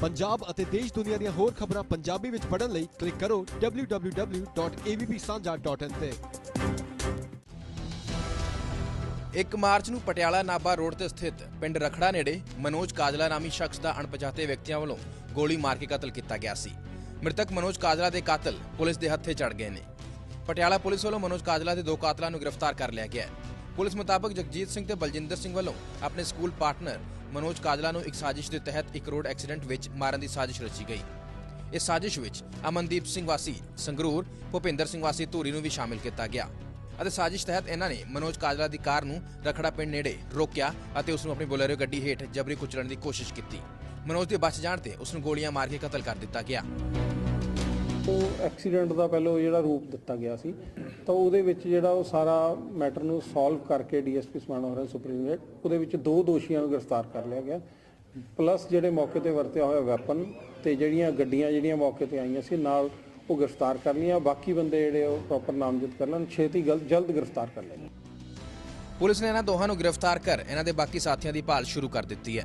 ਪੰਜਾਬ ਅਤੇ ਦੇਸ਼ ਦੁਨੀਆ ਦੀਆਂ ਹੋਰ ਖਬਰਾਂ ਪੰਜਾਬੀ ਵਿੱਚ ਪੜ੍ਹਨ ਲਈ ਕਲਿੱਕ ਕਰੋ www.avpsanja.in ਤੇ। 1 ਮਾਰਚ ਨੂੰ ਪਟਿਆਲਾ ਨਾਭਾ ਰੋਡ ਤੇ ਸਥਿਤ ਪਿੰਡ ਰਖੜਾ ਨੇੜੇ ਮਨੋਜ ਕਾਜਲਾ ਨਾਮੀ ਸ਼ਖਸ ਦਾ ਅਣਪਛਾਤੇ ਵਿਅਕਤੀਆਂ ਵੱਲੋਂ ਗੋਲੀ ਮਾਰ ਕੇ ਕਤਲ ਕੀਤਾ ਗਿਆ ਸੀ। ਮ੍ਰਿਤਕ ਮਨੋਜ ਕਾਜਲਾ ਦੇ ਕਾਤਲ ਪੁਲਿਸ ਦੇ ਹੱਥੇ ਚੜ ਗਏ ਨੇ। ਪਟਿਆਲਾ ਪੁਲਿਸ ਵੱਲੋਂ ਮਨੋਜ ਕਾਜਲਾ ਦੇ ਦੋ ਕਾਤਲਾਂ ਨੂੰ ਗ੍ਰਿਫਤਾਰ ਕਰ ਲਿਆ ਗਿਆ ਹੈ। ਪੁਲਿਸ ਮੁਤਾਬਕ ਜਗਜੀਤ ਸਿੰਘ ਤੇ ਬਲਜਿੰਦਰ ਸਿੰਘ ਵੱਲੋਂ ਆਪਣੇ ਸਕੂਲ ਪਾਰਟਨਰ ਮਨੋਜ ਕਾਜਲਾ ਨੂੰ ਇੱਕ ਸਾਜ਼ਿਸ਼ ਦੇ ਤਹਿਤ ਇੱਕ ਰੋਡ ਐਕਸੀਡੈਂਟ ਵਿੱਚ ਮਾਰਨ ਦੀ ਸਾਜ਼ਿਸ਼ ਰਚੀ ਗਈ। ਇਸ ਸਾਜ਼ਿਸ਼ ਵਿੱਚ ਅਮਨਦੀਪ ਸਿੰਘ ਵਾਸੀ, ਸੰਗਰੂਰ, ਭੁਪਿੰਦਰ ਸਿੰਘ ਵਾਸੀ ਧੂਰੀ ਨੂੰ ਵੀ ਸ਼ਾਮਿਲ ਕੀਤਾ ਗਿਆ ਅਤੇ ਸਾਜ਼ਿਸ਼ ਤਹਿਤ ਇਹਨਾਂ ਨੇ ਮਨੋਜ ਕਾਜਲਾ ਦੀ ਕਾਰ ਨੂੰ ਰਖੜਾ ਪਿੰਡ ਨੇੜੇ ਰੋਕਿਆ ਅਤੇ ਉਸ ਨੂੰ ਆਪਣੀ ਬੋਲੇਰੋ ਗੱਡੀ ਹੇਠ ਜਬਰੀ ਕੁਚਲਣ ਦੀ ਕੋਸ਼ਿਸ਼ ਕੀਤੀ। ਮਨੋਜ ਦੇ ਬਚ ਜਾਣ ਤੇ ਉਸ ਨੂੰ ਗੋਲੀਆਂ ਮਾਰ ਕੇ ਕਤਲ ਕਰ ਦਿੱਤਾ ਗਿਆ। ਉਹ ਐਕਸੀਡੈਂਟ ਦਾ ਪਹਿਲਾਂ ਜਿਹੜਾ ਰੂਪ ਦਿੱਤਾ ਗਿਆ ਸੀ, ਤਾਂ ਉਹਦੇ ਵਿੱਚ ਜਿਹੜਾ ਉਹ ਸਾਰਾ ਮੈਟਰ ਨੂੰ ਸੋਲਵ ਕਰਕੇ ਡੀਐਸਪੀ ਸਮਾਣਾ ਹੋਰਾਂ ਸੁਪਰੀਮੇਟ ਉਹਦੇ ਵਿੱਚ ਦੋ ਦੋਸ਼ੀਆਂ ਨੂੰ ਗ੍ਰਿਫਤਾਰ ਕਰ ਲਿਆ ਗਿਆ। ਪਲੱਸ ਜਿਹੜੇ ਮੌਕੇ ਤੇ ਵਰਤਿਆ ਹੋਇਆ ਵੈਪਨ ਤੇ ਜਿਹੜੀਆਂ ਗੱਡੀਆਂ ਜਿਹੜੀਆਂ ਮੌਕੇ ਤੇ ਆਈਆਂ ਸੀ, ਨਾਲ ਉਹ ਗ੍ਰਿਫਤਾਰ ਕਰ ਲਈਆਂ। ਬਾਕੀ ਬੰਦੇ ਜਿਹੜੇ ਉਹ ਪ੍ਰੋਪਰ ਨਾਮਜ਼ਦ ਕਰ ਲੈਣ, ਛੇਤੀ ਗਲ- ਜਲਦ ਗ੍ਰਿਫਤਾਰ ਕਰ ਲੈਣ ਪੁਲਿਸ ਨੇ ਇਹਨਾਂ ਦੋਹਾਂ ਨੂੰ ਗ੍ਰਿਫਤਾਰ ਕਰ ਇਹਨਾਂ ਦੇ ਬਾਕੀ ਸਾਥੀਆਂ ਦੀ ਭਾਲ ਸ਼ੁਰੂ ਕਰ ਦਿੱਤੀ ਹੈ।